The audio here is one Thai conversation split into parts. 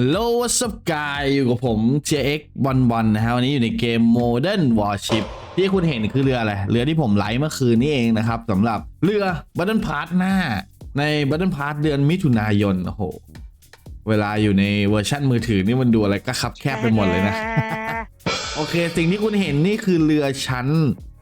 Hello what's up guy อยู่กับผม JX วันวันนะฮะวันนี้อยู่ในเกม Modern Warship ที่คุณเห็นคือเรืออะไร เรือที่ผมไลฟ์เมื่อคืนนี้เองนะครับสำหรับเรือ Battle Pass หน้า ใน Battle Pass เดือนมิถุนายนโอ้โห เวลาอยู่ในเวอร์ชันมือถือนี่มันดูอะไรก็คับแคบไปหมดเลยนะ โอเค สิ่งที่คุณเห็นนี่คือเรือชั้น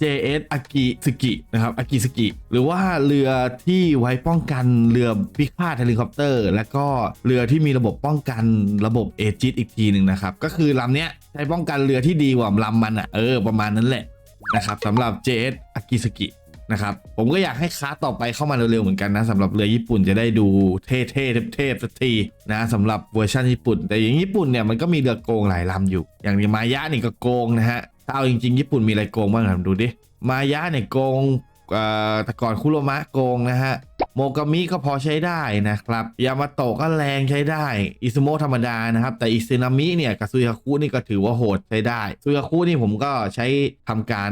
JS อากิสกินะครับอากิสกิหรือว่าเรือที่ไว้ป้องกันเรือพิฆาตเฮลิคอปเตอร์ แล้วก็เรือที่มีระบบป้องกันระบบเอจิตอีกทีหนึ่งนะครับ ก็คือลำเนี้ยใช้ป้องกันเรือที่ดีกว่าลำมันอะเออประมาณนั้นแหละนะครับสำหรับ JS อากิสกินะครับผมก็อยากให้คลาต่อไปเข้ามาเร็วๆเหมือนกันนะสำหรับเรือญี่ปุ่นจะได้ดูเท่ๆเทพๆสักทีนะสำหรับเวอร์ชันญี่ปุ่น แต่อย่างญี่ปุ่นเนี่ยมันก็มีเรือโกงหลายลำอยู่ อย่างมายะนี่ก็โกงนะฮะ ถ้าเอาจริงๆ ญี่ปุ่นมีอะไรโกงบ้างครับดูดิ มายะเนี่ยโกงเอ่อแต่ก่อนคุโรมะโกงนะฮะ โมกามิก็พอใช้ได้นะครับ ยามาโตะก็แรงใช้ได้ อิซุโมะธรรมดานะครับ แต่อิซึนามิเนี่ยกับซุยาคุนี่ก็ถือว่าโหดใช้ได้ซุยาคุนี่ผมก็ใช้ทำการ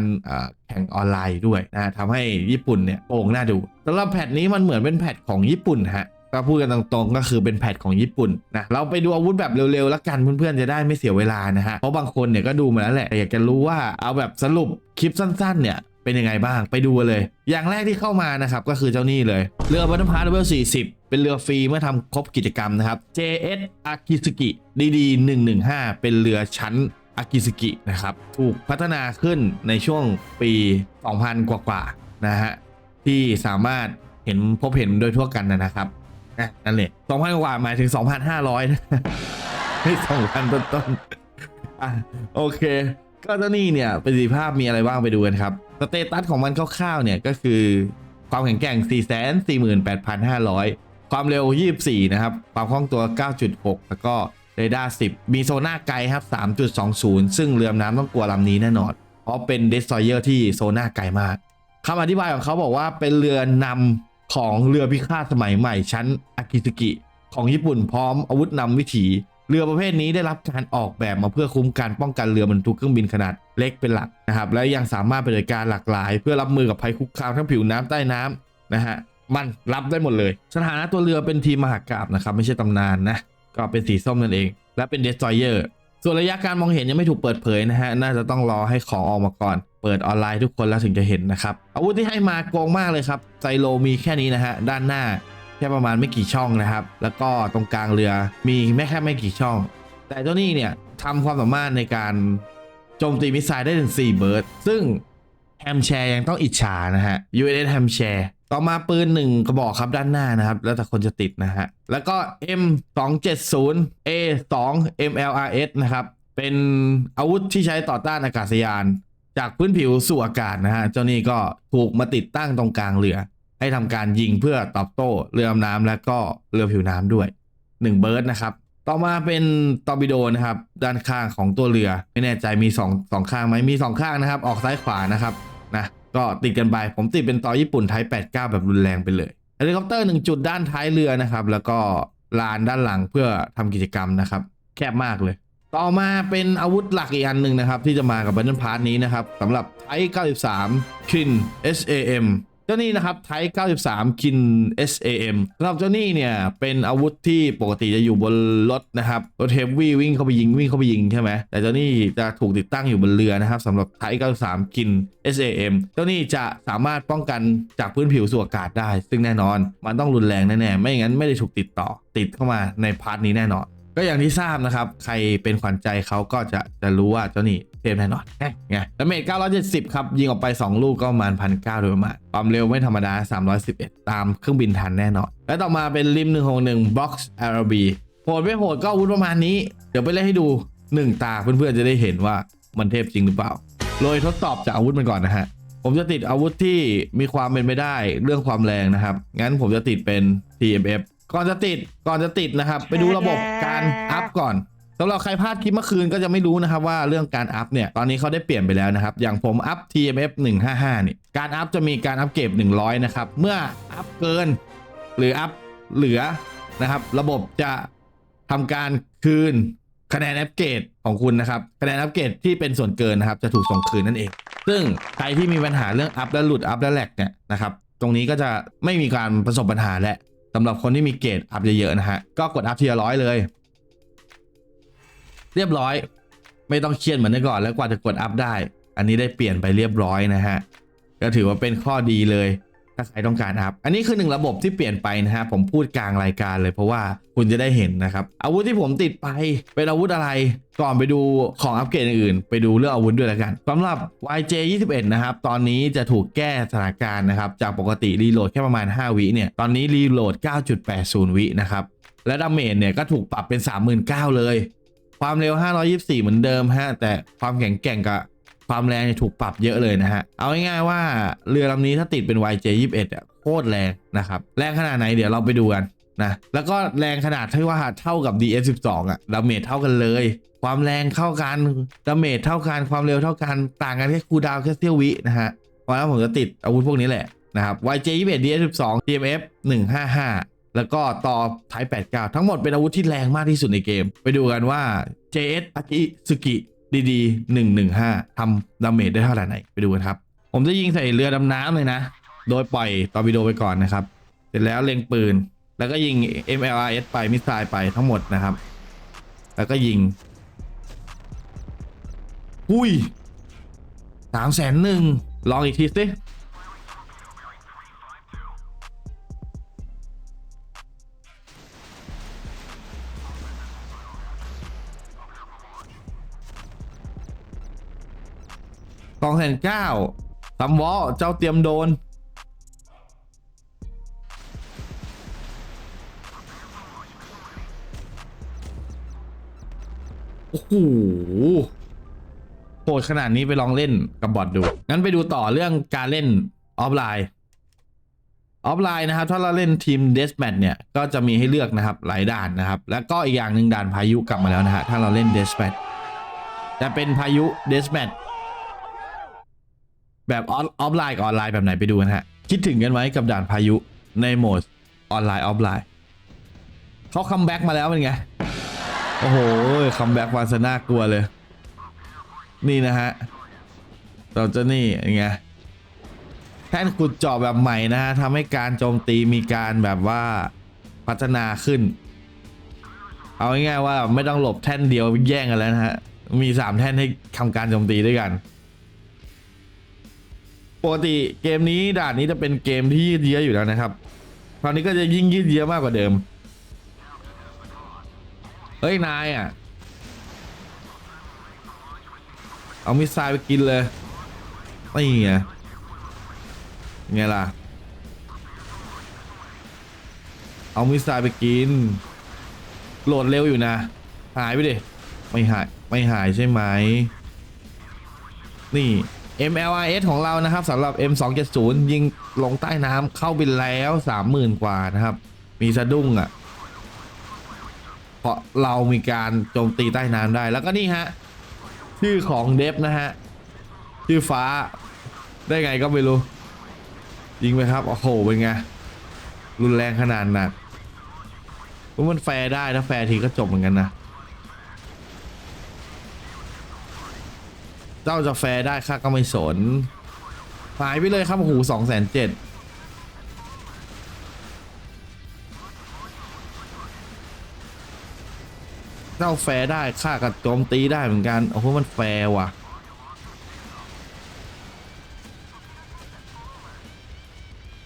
แข่งออนไลน์ด้วยนะทำให้ญี่ปุ่นเนี่ยโกงน่าดูสำหรับแพทนี้มันเหมือนเป็นแพทของญี่ปุ่นฮะ ก็พูดกันตรงๆก็คือเป็นแพทของญี่ปุ่นนะเราไปดูอาวุธแบบเร็วๆแล้วกันเพื่อนๆจะได้ไม่เสียเวลานะฮะเพราะบางคนเนี่ยก็ดูมาแล้วแหละแต่อยากจะรู้ว่าเอาแบบสรุปคลิปสั้น ๆ เนี่ยเป็นยังไงบ้างไปดูเลย อย่างแรกที่เข้ามานะครับก็คือเจ้านี่เลย เรือบัตเทิลพาร์ทเลเวล40 เป็นเรือฟรีเมื่อทำครบกิจกรรมนะครับ JS Akizuki DD 115 เป็นเรือชั้นอากิสกินะครับ ถูกพัฒนาขึ้นในช่วงปี 2000 กว่าๆนะฮะที่สามารถเห็นพบเห็นโดยทั่วกันนะครับ อะนั่นแหละ2,000กว่าหมายถึง2,500นะไม่2,000ต้นๆอะโอเค ก็เจ้านี่เนี่ยประสิทธิภาพมีอะไรบ้างไปดูกันครับสเตตัสของมันคร่าวๆเนี่ยก็คือความแข็งแกร่ง 448,500 ความเร็ว 24 นะครับ ความคล่องตัว 9.6 แล้วก็เรดาร์ 10 มีโซน่าไกลครับ 3.20 ซึ่งเรือดำน้ำต้องกลัวลำนี้แน่นอน เพราะเป็นเดส t อยเ e อร์ที่โซน่าไกลมากคำอธิบายของเขาบอกว่าเป็นเรือนำ ของเรือพิฆาตสมัยใหม่ชั้นอากิสกิของญี่ปุ่นพร้อมอาวุธนำวิถี เรือประเภทนี้ได้รับการออกแบบมาเพื่อคุ้มกันป้องกันเรือบรรทุกเครื่องบินขนาดเล็กเป็นหลักนะครับ และยังสามารถปฏิบัติการหลากหลาย เพื่อรับมือกับภัยคุกคามทั้งผิวน้ำใต้น้ำนะฮะมันรับได้หมดเลย สถานะตัวเรือเป็นทีมมหากราบนะครับ ไม่ใช่ตำนานนะ ก็เป็นสีส้มนั่นเอง และเป็นเดส t อยเ e อร์ส่วนระยะการมองเห็นยังไม่ถูกเปิดเผยนะฮะน่าจะต้องรอให้ของออกมาก่อน เปิดออนไลน์ทุกคนแล้วถึงจะเห็นนะครับ อาวุธที่ให้มาโกงมากเลยครับไซโลมีแค่นี้นะฮะด้านหน้าแค่ประมาณไม่กี่ช่องนะครับ แล้วก็ตรงกลางเรือมีแม่แค่ไม่กี่ช่อง แต่เจ้านี่เนี่ยทำความสามารถในการโจมตีมิสไซล์ได้ถึง4เบิร์ดซึ่งแฮมแชร์ยังต้องอิจฉานะฮะ USS แฮมแชร์ต่อมาปืนหนึ่งกระบอกครับด้านหน้านะครับ แล้วแต่คนจะติดนะฮะ แล้วก็ M 2 7 0 A 2 MLRS นะครับ เป็นอาวุธที่ใช้ต่อต้านอากาศยาน จากพื้นผิวสู่อากาศนะฮะ เจ้านี่ก็ถูกมาติดตั้งตรงกลางเรือ ให้ทำการยิงเพื่อตอบโต้เรือดำน้ำและก็เรือผิวน้ำด้วย1เบิร์ดนะครับ ต่อมาเป็นตอร์ปิโดนะครับ ด้านข้างของตัวเรือ ไม่แน่ใจมี2 2ข้างไหมมี 2 ข้างนะครับ ออกซ้ายขวานะครับนะก็ติดกันไป ผมติดเป็นตอญี่ปุ่นไทย89 แบบรุนแรงไปเลยเฮลิคอปเตอร์หนึ่งจุดด้านท้ายเรือนะครับ แล้วก็ลานด้านหลังเพื่อทำกิจกรรมนะครับ แคบมากเลย ต่อมาเป็นอาวุธหลักอีกอันหนึ่งนะครับ ที่จะมากับบันเทิลพาร์ทนี้นะครับสำหรับไท93คิน SAM เจ้านี่นะครับไท93คิน SAM สำหรับเจ้านี่เนี่ยเป็นอาวุธที่ปกติจะอยู่บนรถนะครับรถเฮฟวี่วิ่งเข้าไปยิงวิ่งเข้าไปยิงใช่ไหมแต่เจ้านี่จะถูกติดตั้งอยู่บนเรือนะครับสำหรับไท93คิน SAM เจ้านี่จะสามารถป้องกันจากพื้นผิวสู่อากาศได้ ซึ่งแน่นอน มันต้องรุนแรงแน่ๆไม่อย่างนั้นไม่ได้ถูกติดต่อติดเข้ามาในพาร์ทนี้แน่นอน ก็อย่างที่ทราบนะครับ ใครเป็นขวัญใจเขาก็จะจะรู้ว่าเจ้านี่เทพแน่นอนไงดาเมจ970 ครับ ยิงออกไป 2 ลูกก็ประมาณพันเก้าโดยประมาณความเร็วไม่ธรรมดา 311 ตามเครื่องบินทันแน่นอน และต่อมาเป็นริม 161 Box RB โหดไม่โหดก็อาวุธประมาณนี้ เดี๋ยวไปเล่นให้ดู 1 ตาเพื่อนๆจะได้เห็นว่ามันเทพจริงหรือเปล่าโดยทดสอบจากอาวุธมันก่อนนะฮะผมจะติดอาวุธที่มีความเป็นไปได้เรื่องความแรงนะครับ งั้นผมจะติดเป็น TMF ก่อนจะติดก่อนจะติดนะครับ ไปดูระบบการอัพก่อนสำหรับใครพลาดคลิปเมื่อคืนก็จะไม่รู้นะครับว่าเรื่องการอัพเนี่ยตอนนี้เขาได้เปลี่ยนไปแล้วนะครับ อย่างผมอัพ TMF 155เนี่ยการอัพจะมีการอัพเก็บ100 นะครับ เมื่ออัพเกิน หรืออัพเหลือนะครับ ระบบจะทำการคืนคะแนนอัพเกรดของคุณนะครับคะแนนอัพเกรดที่เป็นส่วนเกินนะครับ จะถูกส่งคืนนั่นเอง ซึ่งใครที่มีปัญหาเรื่องอัพและหลุดอัพและแหลกเนี่ยนะครับ ตรงนี้ก็จะไม่มีการประสบปัญหาและ สำหรับคนที่มีเกรดอัพเยอะๆนะฮะ ก็กดอัพทีละร้อยเลย เรียบร้อย ไม่ต้องเครียดเหมือนเมื่อก่อนแล้วกว่าจะกดอัพได้ อันนี้ได้เปลี่ยนไปเรียบร้อยนะฮะ ก็ถือว่าเป็นข้อดีเลย ถ้าใครต้องการอัพอันนี้คือหนึ่งระบบที่เปลี่ยนไปนะฮะผมพูดกลางรายการเลยเพราะว่าคุณจะได้เห็นนะครับ อาวุธที่ผมติดไปเป็นอาวุธอะไร ก่อนไปดูของอัปเกรดอื่น ไปดูเรื่องอาวุธด้วยแล้วกันสำหรับ YJ 21นะครับ ตอนนี้จะถูกแก้สถานการณ์นะครับ จากปกติรีโหลดแค่ประมาณ 5 วิเนี่ย ตอนนี้รีโหลด 9.80 วินะครับ และดาเมจเนี่ยก็ถูกปรับเป็น 39,000เลย ความเร็ว 524 เหมือนเดิมฮะแต่ความแข็งแกร่งกับ ความแรงถูกปรับเยอะเลยนะฮะ เอาง่ายๆว่าเรือลำนี้ถ้าติดเป็น YJ 21 อะโคตรแรงนะครับ แรงขนาดไหนเดี๋ยวเราไปดูกันนะ แล้วก็แรงขนาดที่ว่าเท่ากับ DS 12 อะ ดาเมจเท่ากันเลย ความแรงเท่ากัน ดาเมจเท่ากัน ความเร็วเท่ากัน ต่างกันแค่คูดาวแค่เสี้ยววินะฮะเพราะฉะนั้นผมจะติดอาวุธพวกนี้แหละนะครับ YJ 21 DS 12 TMF 155 แล้วก็ต่อ Type 89 ทั้งหมดเป็นอาวุธที่แรงมากที่สุดในเกม ไปดูกันว่า JS อากิสุกิ ดีๆ 115ทำดาเมจได้เท่าไหร่ไปดูกันครับ ผมจะยิงใส่เรือดำน้ำเลยนะ โดยปล่อยตอร์ปิโดไปก่อนนะครับ เสร็จแล้วเล็งปืน แล้วก็ยิง MLRS ไปมิสไซล์ไปทั้งหมดนะครับ แล้วก็ยิง อุ้ยสามแสนหนึ่งลองอีกทีสิ สองแสนเก้าตำวอเจ้าเตรียมโดน โอ้โหโหดขนาดนี้ไปลองเล่นกับบอทดู งั้นไปดูต่อเรื่องการเล่นออฟไลน์ออฟไลน์นะครับถ้าเราเล่นทีมเดสแมทเนี่ย ก็จะมีให้เลือกนะครับหลายด่านนะครับ แล้วก็อีกอย่างหนึ่งด่านพายุกลับมาแล้วนะฮะถ้าเราเล่นเดสแมทจะเป็นพายุเดสแมท แบบออฟไลน์กับออนไลน์แบบไหนไปดูกันฮะ คิดถึงกันไหมกับด่านพายุในโหมดออนไลน์ออฟไลน์เขาคัมแบ็กมาแล้วเป็นไง โอ้โหคัมแบ็กมาซะน่ากลัวเลย นี่นะฮะเราจะนี่ยังไงแท่นขุดเจาะแบบใหม่นะฮะทำให้การโจมตีมีการแบบว่าพัฒนาขึ้น เอาง่ายๆว่าไม่ต้องหลบแท่นเดียวแย่งกันแล้วนะฮะ มีสามแท่นให้ทำการโจมตีด้วยกัน ปกติเกมนี้ด่านนี้จะเป็นเกมที่ยืดเยื้ออยู่แล้วนะครับ คราวนี้ก็จะยิ่งยืดเยื้อมากกว่าเดิม เฮ้ย นายอะ เอามิสไซล์ไปกินเลยนี่ไงไงล่ะ เอามิสไซล์ไปกิน โหลดเร็วอยู่นะ หายไปดิ ไม่หาย ไม่หายใช่ไหม นี่ MLRS ของเรานะครับสำหรับ M270 ยิงลงใต้น้ำเข้าบินแล้ว 30,000 กว่านะครับ มีสะดุ้งอะ่ะ เพราะเรามีการโจมตีใต้น้ำได้แล้วก็นี่ฮะ ชื่อของเดฟนะฮะ ชื่อฟ้าได้ไงก็ไม่รู้ ยิงไปครับ โอ้โห เป็นไง รุนแรงขนาดนักว่ามันแฟร์ได้ถ้าแฟร์ทีก็จบเหมือนกันนะ เจ้าจะแฟร์ได้ข้าก็ไม่สนหายไปเลยครับโอ้โหสองแสนเจ็ดเจ้าแฟร์ได้ข้าก็โจมตีได้เหมือนกันโอ้โหมันแฟร์ว่ะ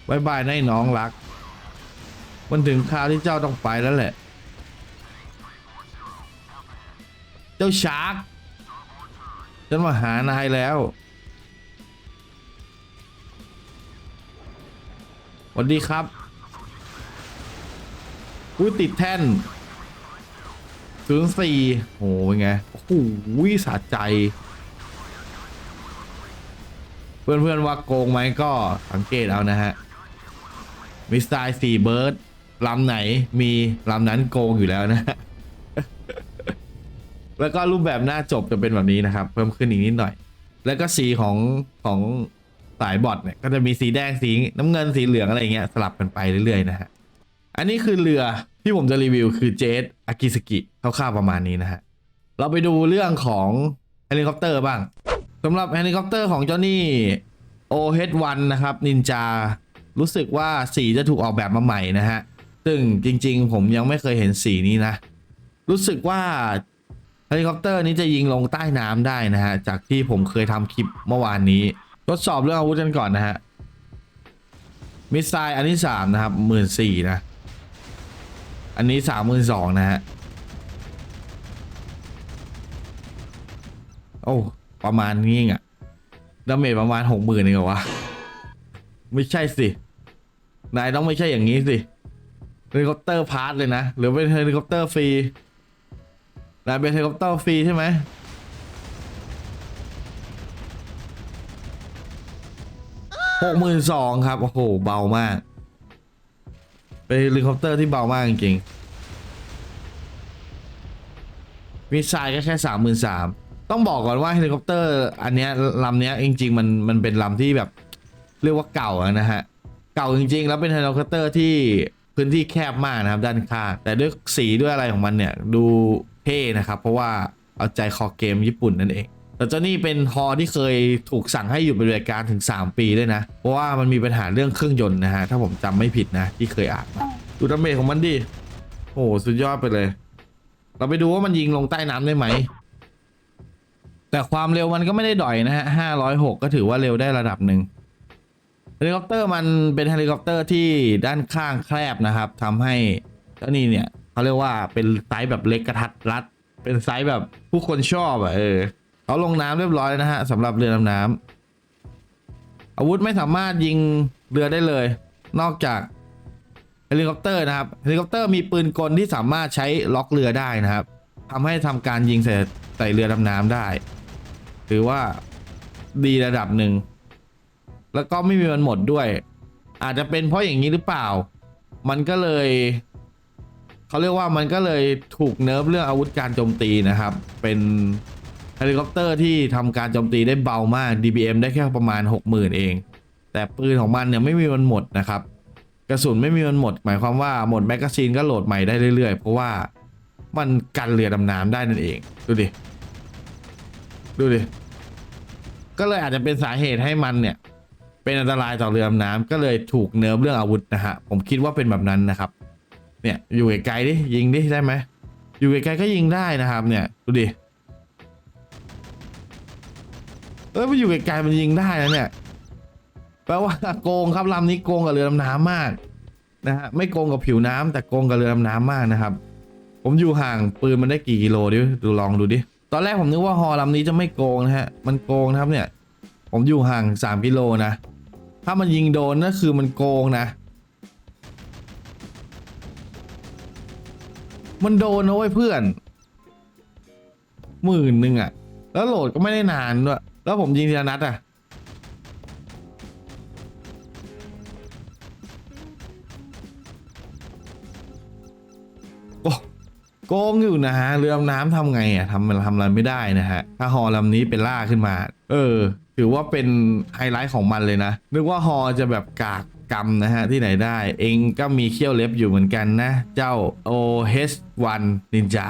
บายบายนายน้องรัก มันถึงคราวที่เจ้าต้องไปแล้วแหละ เจ้าชาร์ก ฉันมาหานายแล้วสวัสดีครับอุ้ยติดแท่นศูนย์สี่โหเป็นไง โอ้โหสะใจ เพื่อนๆว่าโกงไหมก็สังเกตเอานะฮะมิสไซล์สี่เบิร์ดลำไหนมีลำนั้นโกงอยู่แล้วนะฮะ แล้วก็รูปแบบหน้าจบจะเป็นแบบนี้นะครับ เพิ่มขึ้นอีกนิดหน่อย แล้วก็สีของของสายบอทเนี่ยก็จะมีสีแดงสีน้ำเงินสีเหลืองอะไรเงี้ยสลับกันไปเรื่อยๆนะฮะอันนี้คือเรือที่ผมจะรีวิวคือเจตอากิสกิคร่าวๆประมาณนี้นะฮะเราไปดูเรื่องของเฮลิคอปเตอร์บ้างสำหรับเฮลิคอปเตอร์ของเจ้านี่ OH1 นะครับนินจารู้สึกว่าสีจะถูกออกแบบมาใหม่นะฮะซึ่งจริงๆ ผมยังไม่เคยเห็นสีนี้นะ รู้สึกว่า เฮลิคอปเตอร์นี้จะยิงลงใต้น้ำได้นะฮะ จากที่ผมเคยทำคลิปเมื่อวานนี้ ทดสอบเรื่องอาวุธกันก่อนนะฮะ มิสไซล์อันที่สามนะครับหมื่นสี่นะ อันนี้สามหมื่นสองนะฮะ โอ้ ประมาณนี้เองอะดาเมจประมาณหกหมื่นเองเหรอวะ ไม่ใช่สิ นายต้องไม่ใช่อย่างนี้สิเฮลิคอปเตอร์พาร์ทเลยนะ หรือเป็นเฮลิคอปเตอร์ฟรี นาเป็นเฮลิคอปเตอร์ฟรีใช่ไหมหกหมื่นสองครับ โอ้โห เบามาก เป็นเฮลิคอปเตอร์ที่เบามากจริงๆมิสไซล์ก็แค่สามหมื่นสามต้องบอกก่อนว่าเฮลิคอปเตอร์ อันเนี้ยลำเนี้ยจริง ๆ มันมันเป็นลำที่แบบ เรียกว่าเก่านะฮะ เก่าจริง ๆ แล้วเป็นเฮลิคอปเตอร์ที่พื้นที่แคบมากนะครับด้านข้างแต่ด้วยสีด้วยอะไรของมันเนี่ย ดู ท่นะครับ เพราะว่าเอาใจคอเกมญี่ปุ่นนั่นเอง แต่เจ้านี่เป็นฮอที่เคยถูกสั่งให้อยู่บริการถึง 3 ปีด้วยนะ เพราะว่ามันมีปัญหาเรื่องเครื่องยนต์นะฮะ ถ้าผมจำไม่ผิดนะ ที่เคยอ่านมาดูดาเมจของมันดิโอ้โหสุดยอดไปเลย เราไปดูว่ามันยิงลงใต้น้ำได้ไหม แต่ความเร็วมันก็ไม่ได้ด่อยนะฮะ506ก็ถือว่าเร็วได้ระดับหนึ่งเฮลิคอปเตอร์มันเป็นเฮลิคอปเตอร์ที่ด้านข้างแคบนะครับทำให้เจ้านี่เนี่ย เขาเรียกว่าเป็นไซส์แบบเล็กกระทัดรัด เป็นไซส์แบบผู้คนชอบอะเออเขาลงน้ำเรียบร้อยนะฮะสำหรับเรือดำน้ำอาวุธไม่สามารถยิงเรือได้เลย นอกจากเฮลิคอปเตอร์นะครับเฮลิคอปเตอร์มีปืนกลที่สามารถใช้ล็อกเรือได้นะครับทำให้ทำการยิงใส่ใส่เรือดำน้ำได้ถือว่าดีระดับหนึ่ง แล้วก็ไม่มีวันหมดด้วย อาจจะเป็นเพราะอย่างนี้หรือเปล่า มันก็เลย เขาเรียกว่ามันก็เลยถูกเนิร์ฟเรื่องอาวุธการโจมตีนะครับ เป็นเฮลิคอปเตอร์ที่ทำการโจมตีได้เบามาก DBM ได้แค่ประมาณ 60,000 เอง แต่ปืนของมันเนี่ยไม่มีวันหมดนะครับ กระสุนไม่มีวันหมด หมายความว่าหมดแมกกาซีนก็โหลดใหม่ได้เรื่อยๆ เพราะว่ามันกันเรือดำน้ำได้นั่นเอง ดูดิ ดูดิ ก็เลยอาจจะเป็นสาเหตุให้มันเนี่ย เป็นอันตรายต่อเรือดำน้ำก็เลยถูกเนิร์ฟเรื่องอาวุธนะฮะผมคิดว่าเป็นแบบนั้นนะครับ เนี่ยอยู่ไกลๆดิยิงดิได้ไหมอยู่ไกลๆก็ยิงได้นะครับ เนี่ยดูดิเออไปอยู่ไกลๆมันยิงได้นะเนี่ยแปลว่าโกงครับลำนี้โกงกับเรือดำน้ำมากนะฮะไม่โกงกับผิวน้ำแต่โกงกับเรือดำน้ำมากนะครับ ผมอยู่ห่างปืนมันได้กี่กิโลดิดูลองดูดิตอนแรกผมนึกว่าฮอลำนี้จะไม่โกงนะฮะมันโกงนะครับเนี่ย ผมอยู่ห่างสามกิโลนะ ถ้ามันยิงโดนนั่นคือมันโกงนะ มันโดนนะเว้ยเพื่อนหมื่นหนึ่งอะแล้วโหลดก็ไม่ได้นานด้วย แล้วผมยิงทีละนัดอะโกงอยู่นะฮะ เรือดำน้ำทำไงอะทำทำอะไรไม่ได้นะฮะ ถ้าฮอลำนี้เป็นล่าขึ้นมา เออ ถือว่าเป็นไฮไลท์ของมันเลยนะ นึกว่าฮอจะแบบกาก กรรมนะฮะที่ไหนได้ เองก็มีเขี้ยวเล็บอยู่เหมือนกันนะ เจ้า OH1 Ninja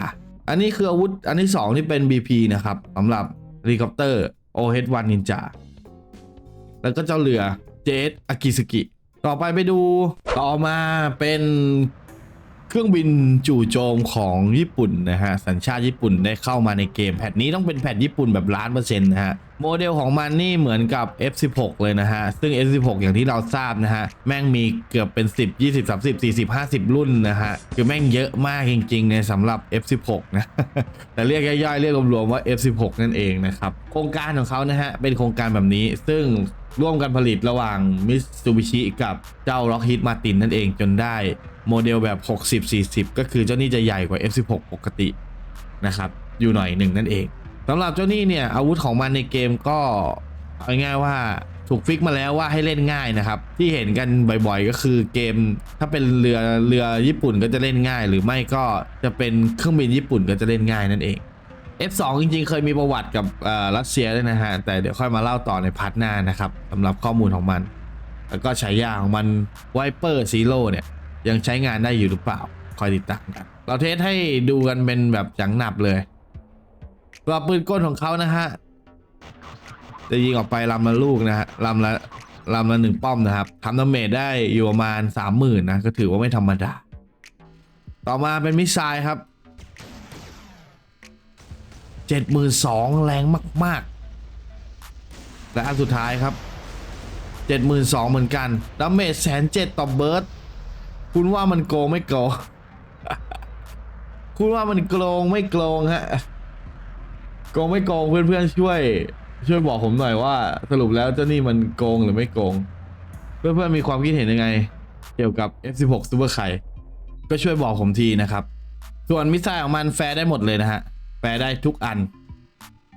อันนี้คืออาวุธอันที่2ที่เป็น BP นะครับสำหรับเฮลิคอปเตอร์ OH1 Ninja แล้วก็เจ้าเรือเจตอากิสกิ ต่อไปไปดูต่อมาเป็นเครื่องบินจู่โจมของญี่ปุ่นนะฮะ สัญชาติญี่ปุ่นได้เข้ามาในเกมแพทนี้ต้องเป็นแพทญี่ปุ่นแบบล้านเปอร์เซ็นต์นะฮะ โมเดลของมันนี่เหมือนกับ F16 เลยนะฮะ ซึ่ง F16 อย่างที่เราทราบนะฮะ แม่งมีเกือบเป็น 10 20 30 40 50 รุ่นนะฮะ คือแม่งเยอะมากจริงๆในสำหรับ F16 นะ แต่เรียกย่อยๆ เรียกรวมๆว่า F16 นั่นเองนะครับ โครงการของเขานะฮะ เป็นโครงการแบบนี้ ซึ่งร่วมกันผลิตระหว่าง Mitsubishi กับเจ้า Lockheed Martin นั่นเองจนได้โมเดลแบบ 60-40 ก็คือเจ้านี่จะใหญ่กว่า F16 ปกตินะครับ อยู่หน่อยหนึ่งนั่นเอง สำหรับเจ้านี่เนี่ยอาวุธของมันในเกมก็เอาง่ายๆว่าถูกฟิกมาแล้วว่าให้เล่นง่ายนะครับ ที่เห็นกันบ่อยๆ ก็คือเกม ถ้าเป็นเรือเรือญี่ปุ่นก็จะเล่นง่าย หรือไม่ก็จะเป็นเครื่องบินญี่ปุ่นก็จะเล่นง่ายนั่นเอง F2 จริงๆ เคยมีประวัติกับอ่อรัสเซียด้วยนะฮะ แต่เดี๋ยวค่อยมาเล่าต่อในพาร์ทหน้านะครับสำหรับข้อมูลของมัน แล้วก็ฉายาของมันไวเปอร์ซีโร่เนี่ย ยังใช้งานได้อยู่หรือเปล่า คอยติดตามกันเราเทสให้ดูกันเป็นแบบจังหนับเลย ตัวปืนก้นของเขานะฮะ จะยิงออกไปลำละลูกนะฮะลำละลำละหนึ่งป้อมนะครับทำดาเมจได้อยู่ประมาณสามหมื่นนะ ก็ถือว่าไม่ธรรมดา ต่อมาเป็นมิสไซล์ครับเจ็ดหมื่นสองแรงมาก ๆ และอันสุดท้ายครับเจ็ดหมื่นสองเหมือนกันดาเมจแสนเจ็ดต่อเบิร์ดคุณว่ามันโกงไม่โกง คุณว่ามันโกงไม่โกงฮะ โกงไม่โกงเพื่อนๆช่วย ช่วยบอกผมหน่อยว่า สรุปแล้วเจ้านี่มันโกงหรือไม่โกง เพื่อนๆมีความคิดเห็นยังไง เกี่ยวกับ F16 Super ไข่ก็ช่วยบอกผมทีนะครับ ส่วนมิสไซล์ของมันแฟร์ได้หมดเลยนะฮะแฟร์ได้ทุกอัน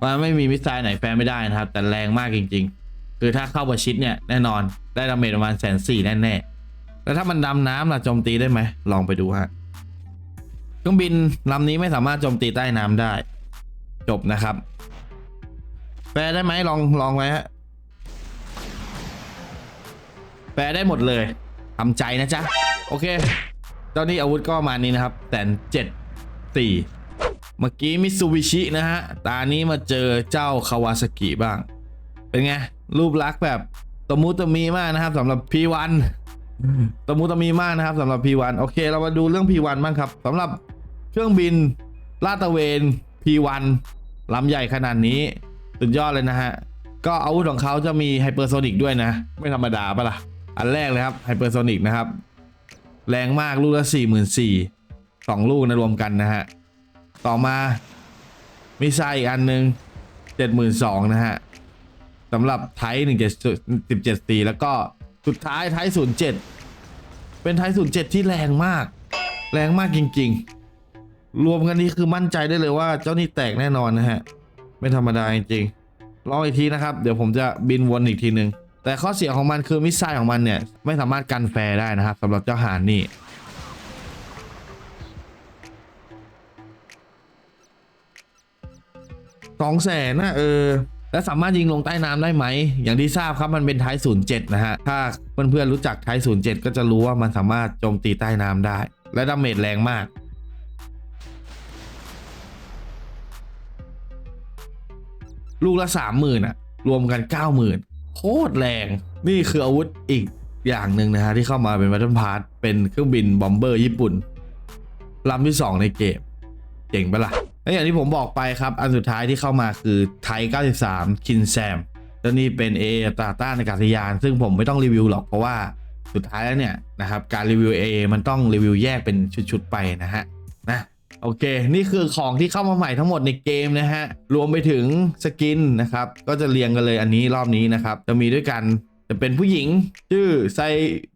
มันไม่มีมิสไซล์ไหนแฟร์ไม่ได้นะครับ แต่แรงมากจริง ๆ คือถ้าเข้าประชิดเนี่ยแน่นอนได้ดาเมจประมาณแสนสี่แน่ๆแล้วถ้ามันดำน้ำล่ะโจมตีได้ไหมลองไปดูฮะเครื่องบินลำนี้ไม่สามารถโจมตีใต้น้ำได้ จบนะครับ แปลได้ไหมลองลองไว้ฮะแปลได้หมดเลยทำใจนะจ๊ะ โอเคตอนนี้อาวุธก็มานี้นะครับแต่เจ็ดสี่เมื่อกี้มิตซูบิชินะฮะ ตานี้มาเจอเจ้าคาวาซากิบ้าง เป็นไง รูปลักษณ์แบบตมุตมีมากนะครับสำหรับ P1 ตมุตมีมากนะครับสำหรับ P1 โอเค เรามาดูเรื่อง P1 บ้างครับสำหรับเครื่องบินลาดตระเวน P1 ลำใหญ่ขนาดนี้สุดยอดเลยนะฮะ ก็อาวุธของเขาจะมีไฮเปอร์โซนิกด้วยนะ ไม่ธรรมดาปะล่ะ อันแรกเลยครับไฮเปอร์โซนิกนะครับ แรงมากลูกละสี่หมื่นสี่สองลูกนะรวมกันนะฮะ ต่อมามิไซล์อีกอันหนึ่งเจ็ดหมื่นสองนะฮะสำหรับไทหนึ่งเจ็ดสิบเจ็ดสี่แล้วก็สุดท้ายไทศูนย์เจ็ดเป็นไทศูนย์เจ็ดที่แรงมาก แรงมากจริง ๆ รวมกันนี้คือมั่นใจได้เลยว่าเจ้านี่แตกแน่นอนนะฮะ ไม่ธรรมดาจริงๆลองอีกทีนะครับ เดี๋ยวผมจะบินวนอีกทีหนึ่งแต่ข้อเสียของมันคือมิสไซล์ของมันเนี่ย ไม่สามารถกันแฟร์ได้นะครับสำหรับเจ้าหานนี่สองแสนนะเออแล้วสามารถยิงลงใต้น้ำได้ไหม อย่างที่ทราบครับมันเป็นไทศูนย์เจ็ดนะฮะ ถ้าเพื่อนๆรู้จักไทศูนย์เจ็ดก็จะรู้ว่ามันสามารถโจมตีใต้น้ำได้ และดาเมจแรงมาก ลูกละสามหมื่นอะ รวมกันเก้าหมื่นโคตรแรง นี่คืออาวุธอีกอย่างหนึ่งนะฮะที่เข้ามาเป็นวัตถุพาร์ทเป็นเครื่องบินบอมเบอร์ญี่ปุ่นลำที่ 2 ในเกมเจ๋งปะล่ะและอย่างที่ผมบอกไปครับ อันสุดท้ายที่เข้ามาคือไทย 93 คินแซมแล้วนี่เป็นเอตาต้านอากาศยาน ซึ่งผมไม่ต้องรีวิวหรอกเพราะว่าสุดท้ายแล้วเนี่ยนะครับการรีวิว A มันต้องรีวิวแยกเป็นชุดๆไปนะฮะ โอเค นี่คือของที่เข้ามาใหม่ทั้งหมดในเกมนะฮะ รวมไปถึงสกินนะครับ ก็จะเรียงกันเลยอันนี้รอบนี้นะครับ จะมีด้วยกันจะเป็นผู้หญิง ชื่อไซ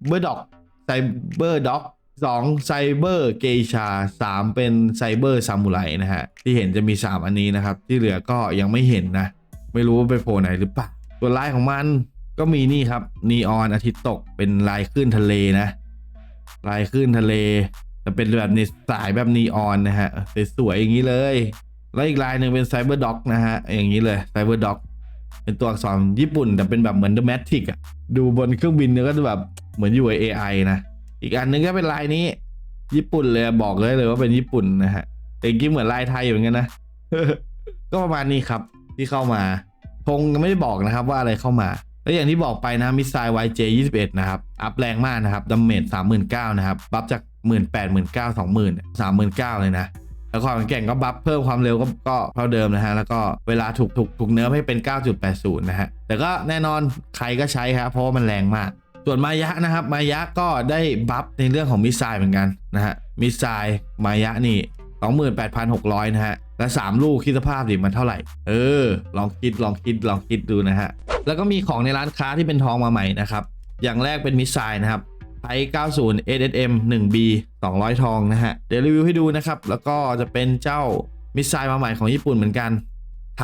เบอร์ด็อกไซเบอร์ด็อกสองไซเบอร์เกชาสามเป็นไซเบอร์ซามูไรนะฮะ ที่เห็นจะมี 3 อันนี้นะครับ ที่เหลือก็ยังไม่เห็นนะ ไม่รู้ว่าไปโผล่ไหนหรือเปล่าตัวลายของมันก็มีนี่ครับนีออนอาทิตย์ตกเป็นลายคลื่นทะเลนะ ลายคลื่นทะเล จะเป็นแบบในสายแบบนีออนนะฮะสวยๆอย่างนี้เลย แล้วอีกลายหนึ่งเป็นไซเบอร์ด็อกนะฮะอย่างนี้เลยไซเบอร์ด็อกเป็นตัวอักษรญี่ปุ่น แต่เป็นแบบเหมือนเดอะแมทริกอะดูบนเครื่องบินเนี่ยก็จะแบบเหมือนอยู่ใน AI นะอีกอันหนึงก็เป็นลายนี้ ญี่ปุ่นเลยบอกเลยเลยว่าเป็นญี่ปุ่นนะฮะแต่จริงเหมือนลายไทยอยู่เหมือนกันนะก็ประมาณนี้ครับที่เข้ามาธงยังไม่ได้บอกนะครับว่าอะไรเข้ามา แล้วอย่างที่บอกไปนะมิสไซล์ YJ 21 นะครับ อัพแรงมากนะครับดัมเมจ39,000 นะครับ บัฟจาก 18,000 19,000 20,000 39,000เก้าเลยนะแล้วความแข็งแกร่งก็บัฟเพิ่มความเร็วก็ก็เท่าเดิมนะฮะ แล้วก็เวลาถูกถูกถูกเนิร์ฟให้เป็น 9.80 นะฮะ แต่ก็แน่นอนใครก็ใช้ครับเพราะว่ามันแรงมาก ส่วนมายะนะครับ มายะก็ได้บัฟในเรื่องของมิสไซล์เหมือนกันนะฮะ มิสไซล์มายะนี่ 28,600 นะฮะ และ 3 ลูกคิดสภาพดิมันเท่าไหร่ เออ ลองคิดลองคิดลองคิดดูนะฮะ แล้วก็มีของในร้านค้าที่เป็นทองมาใหม่นะครับ อย่างแรกเป็นมิสไซล์นะครับ ไท90 SSM 1B 200 ทองนะฮะ เดี๋ยวรีวิวให้ดูนะครับ แล้วก็จะเป็นเจ้ามิสไซล์มาใหม่ของญี่ปุ่นเหมือนกันไท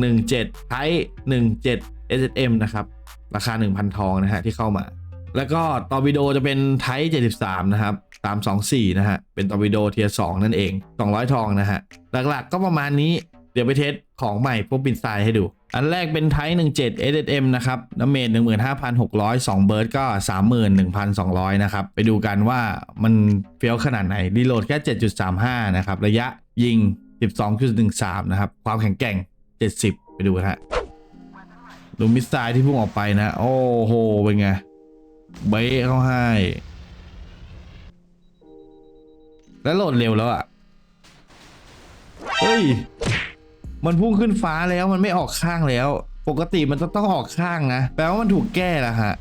117ไท17 SSM นะครับ ราคา 1,000 ทองนะฮะที่เข้ามา แล้วก็ตอร์บิโดจะเป็นไท73 นะครับ 324 นะฮะ เป็นตอร์บิโดเทียร์2นั่นเอง 200 ทองนะฮะ หลักๆก็ประมาณนี้ เดี๋ยวไปเทสของใหม่พวกบินทรายให้ดู อันแรกเป็นไทป์17 SSM นะครับน้ำเมจ15,600 2 เบิร์ดก็ 31,200 นะครับ ไปดูกันว่ามันเฟี้ยวขนาดไหนรีโหลดแค่ 7.35 นะครับ ระยะยิง 12.13 นะครับ ความแข็งแกร่ง 70 ไปดูกันฮะดูมิสไซล์ที่พุ่งออกไปนะ โอ้โห เป็นไง เบ้เขาให้ แล้วโหลดเร็วแล้วอะ เฮ้ย มันพุ่งขึ้นฟ้าแล้วมันไม่ออกข้างแล้ว ปกติมันจะต้องออกข้างนะแปลว่ามันถูกแก้แล้วฮะ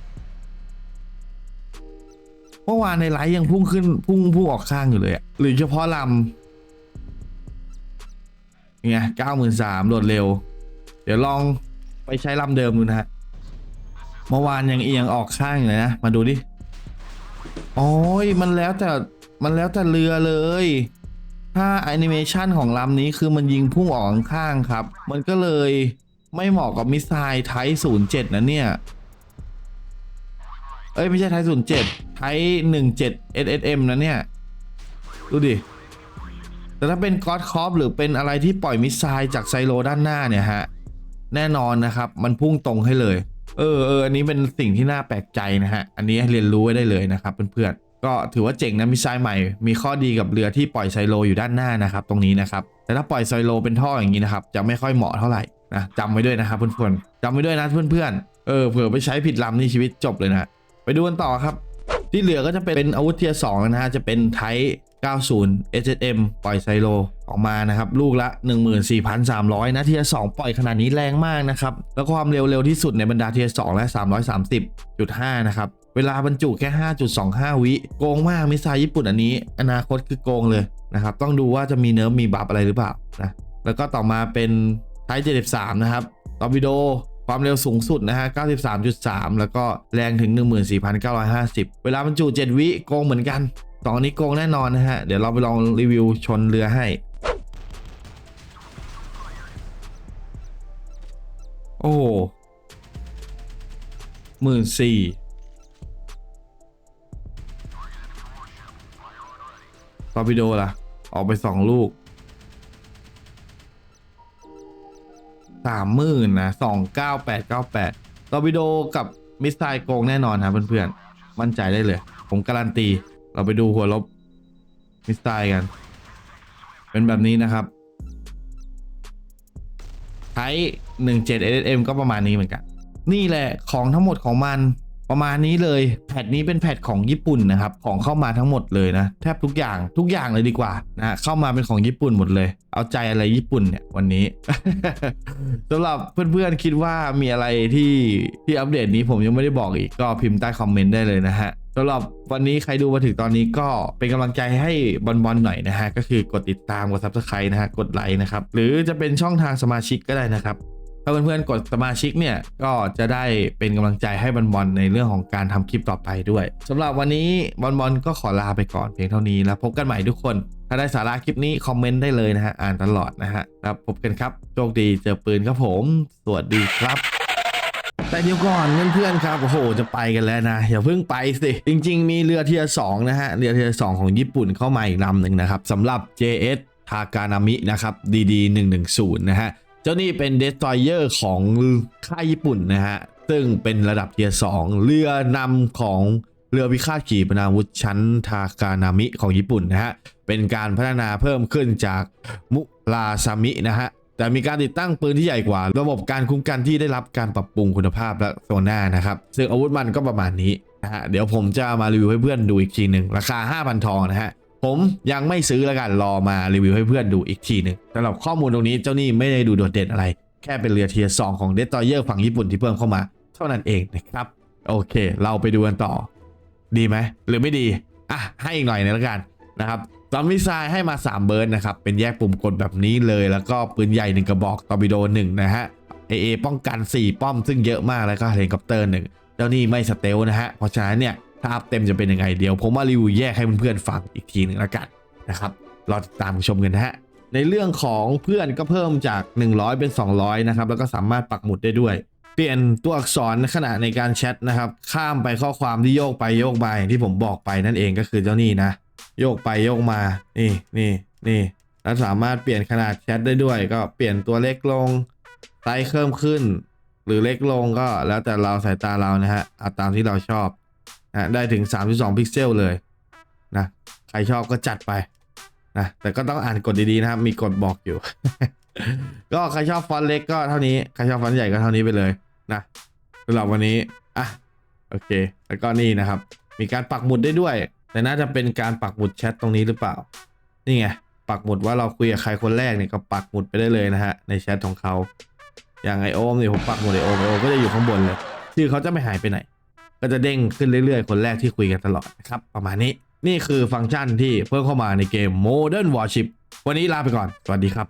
เมื่อวานในไลฟ์ยังพุ่งขึ้นพุ่งพุ่งออกข้างอยู่เลยอะหรือเฉพาะลำไงเก้าหมื่นสามโหลดเร็ว เดี๋ยวลองไปใช้ลำเดิมดูนะฮะเมื่อวานยังเอียงออกข้างอยู่เลยนะ มาดูดิโอ้ยมันแล้วแต่มันแล้วแต่เรือเลย ถ้าแอนิเมชันของลำนี้คือมันยิงพุ่งออกข้างครับ มันก็เลยไม่เหมาะกับมิสไซล์ไทศูนย์เจ็ดนะเนี่ย เอ้ย ไม่ใช่ไทศูนย์เจ็ดไทหนึ่งเจ็ด SSM นะเนี่ย ดูดิ แต่ถ้าเป็นก็อดคอปหรือเป็นอะไรที่ปล่อยมิสไซล์จากไซโลด้านหน้าเนี่ยฮะ แน่นอนนะครับ มันพุ่งตรงให้เลย เออเอออันนี้เป็นสิ่งที่น่าแปลกใจนะฮะ อันนี้เรียนรู้ไว้ได้เลยนะครับเพื่อนๆ ก็ถือว่าเจ๋งนะมิสไซล์ใหม่ มีข้อดีกับเรือที่ปล่อยไซโลอยู่ด้านหน้านะครับตรงนี้นะครับ แต่ถ้าปล่อยไซโลเป็นท่ออย่างนี้นะครับจะไม่ค่อยเหมาะเท่าไหร่นะจำไว้ด้วยนะครับเพื่อนๆจำไว้ด้วยนะเพื่อนๆเออเผื่อไปใช้ผิดลำนี่ชีวิตจบเลยนะไปดูกันต่อครับ ที่เหลือก็จะเป็นอาวุธเทียร์2นะฮะจะเป็นไท90 SSM ปล่อยไซโลออกมานะครับ ลูกละ 14,300 นะเทียร์2ปล่อยขนาดนี้แรงมากนะครับ แล้วความเร็วเร็วที่สุดในบรรดาเทียร์2และ 330.5 นะครับ เวลาบรรจุแค่ 5.25 วิโกงมากมิสไซล์ญี่ปุ่นอันนี้ อนาคตคือโกงเลยนะครับ ต้องดูว่าจะมีเนิร์ฟมีบัฟอะไรหรือเปล่านะแล้วก็ต่อมาเป็นไท73นะครับตอร์ปิโดความเร็วสูงสุดนะฮะ 93.3 แล้วก็แรงถึง 14,950 เวลาบรรจุ 7 วิโกงเหมือนกันสองอันนี้โกงแน่นอนนะฮะ เดี๋ยวเราไปลองรีวิวชนเรือให้ โอ้หมื่นสี่ ตอร์ปิโดล่ะ ออกไปสองลูกสามหมื่นนะสองเก้าแปดเก้าแปดตอร์ปิโดกับมิสไซล์โกงแน่นอนครับเพื่อนๆ มั่นใจได้เลย ผมการันตี เราไปดูหัวลบมิสไซล์กัน เป็นแบบนี้นะครับไทหนึ่งเจ็ด SSM ก็ประมาณนี้เหมือนกัน นี่แหละของทั้งหมดของมัน ประมาณนี้เลยแพทนี้เป็นแพทของญี่ปุ่นนะครับ ของเข้ามาทั้งหมดเลยนะ แทบทุกอย่างทุกอย่างเลยดีกว่านะเข้ามาเป็นของญี่ปุ่นหมดเลย เอาใจอะไรญี่ปุ่นเนี่ยวันนี้สำหรับเพื่อนๆคิดว่ามีอะไรที่ที่อัปเดตนี้ผมยังไม่ได้บอกอีกก็พิมพ์ใต้คอมเมนต์ได้เลยนะฮะสำหรับวันนี้ใครดูมาถึงตอนนี้ก็เป็นกำลังใจให้บอลบอลหน่อยนะฮะก็คือกดติดตามกด subscribe นะฮะกดไลค์นะครับหรือจะเป็นช่องทางสมาชิกก็ได้นะครับ ถ้าเพื่อนๆกดสมาชิกเนี่ย ก็จะได้เป็นกำลังใจให้บอลบอลในเรื่องของการทำคลิปต่อไปด้วยสำหรับวันนี้บอลบอลก็ขอลาไปก่อนเพียงเท่านี้แล้วพบกันใหม่ทุกคน ถ้าได้สาระคลิปนี้คอมเมนต์ได้เลยนะฮะอ่านตลอดนะฮะแล้วพบกันครับโชคดีเจอปืนครับผม สวัสดีครับ แต่เดี๋ยวก่อนเพื่อนๆครับโอ้โหจะไปกันแล้วนะอย่าเพิ่งไปสิจริง ๆ มีเรือเทียร์สองนะฮะเรือเทียร์สองของญี่ปุ่นเข้ามาอีกลำหนึ่งนะครับสำหรับ JS ทากานามินะครับ DD 110นะฮะ เจ้านี่เป็นเดสตรอยเยอร์ของค่ายญี่ปุ่นนะฮะ ซึ่งเป็นระดับเทียร์สองเรือนำของเรือพิฆาตขีปนาวุธชั้นทากานามิของญี่ปุ่นนะฮะ เป็นการพัฒนาเพิ่มขึ้นจากมุราซามินะฮะ แต่มีการติดตั้งปืนที่ใหญ่กว่า ระบบการคุ้มกันที่ได้รับการปรับปรุงคุณภาพและโซน่านะครับ ซึ่งอาวุธมันก็ประมาณนี้นะฮะ เดี๋ยวผมจะมารีวิวให้เพื่อนดูอีกทีหนึ่งราคา 5,000 ทองนะฮะ ผมยังไม่ซื้อแล้วกันรอมารีวิวให้เพื่อนดูอีกทีหนึ่งสำหรับข้อมูลตรงนี้เจ้านี่ไม่ได้ดูโดดเด่นอะไร แค่เป็นเรือเทียร์สองของเดสตอเยอร์ฝั่งญี่ปุ่นที่เพิ่มเข้ามา เท่านั้นเองนะครับ โอเค เราไปดูกันต่อ ดีไหมหรือไม่ดีอะให้อีกหน่อยนึงแล้วกันนะครับซอมมิซล์ให้มา 3 เบิร์นนะครับ เป็นแยกปุ่มกดแบบนี้เลยแล้วก็ปืนใหญ่ 1 กระบอกตอร์ปิโด1นะฮะเอเอป้องกัน 4 ป้อมซึ่งเยอะมากแล้วก็เฮลิคอปเตอร์หนึ่งเจ้านี่ไม่สเตลนะฮะเพราะฉะนั้นเนี่ย ถ้าอัพเต็มจะเป็นยังไงเดี๋ยว ผมมารีวิวแยกให้เพื่อนๆฟังอีกทีหนึ่งแล้วกันนะครับรอติดตามชมกันนะฮะในเรื่องของเพื่อนก็เพิ่มจาก 100 เป็น 200 นะครับ แล้วก็สามารถปักหมุดได้ด้วย เปลี่ยนตัวอักษรขณะในการแชทนะครับ ข้ามไปข้อความที่โยกไปโยกมาอย่างที่ผมบอกไปนั่นเองก็คือเจ้านี่นะ โยกไปโยกมา นี่นี่นี่แล้วสามารถเปลี่ยนขนาดแชทได้ด้วย ก็เปลี่ยนตัวเล็กลงไซส์เพิ่มขึ้น หรือเล็กลงก็แล้วแต่เราสายตาเรานะฮะเอาตามที่เราชอบ นะได้ถึง 32 พิกเซลเลยนะใครชอบก็จัดไปนะแต่ก็ต้องอ่านกฎดีๆนะครับ มีกฎบอกอยู่ ก็ใครชอบฟอนต์เล็กก็เท่านี้ ใครชอบฟอนต์ใหญ่ก็เท่านี้ไปเลยนะสำหรับวันนี้อะโอเค แล้วก็นี่นะครับ มีการปักหมุดได้ด้วย แต่น่าจะเป็นการปักหมุดแชทตรงนี้หรือเปล่า นี่ไง ปักหมุดว่าเราคุยกับใครคนแรกเนี่ยก็ปักหมุดไปได้เลยนะฮะในแชทของเขา อย่างไอโอมเนี่ยผมปักหมุดไอโอมไอโอมก็จะอยู่ข้างบนเลย ชื่อเขาจะไม่หายไปไหน ก็จะเด้งขึ้นเรื่อยๆ คนแรกที่คุยกันตลอดนะครับประมาณนี้นี่คือฟังก์ชันที่เพิ่มเข้ามาในเกม Modern Warship วันนี้ลาไปก่อน สวัสดีครับ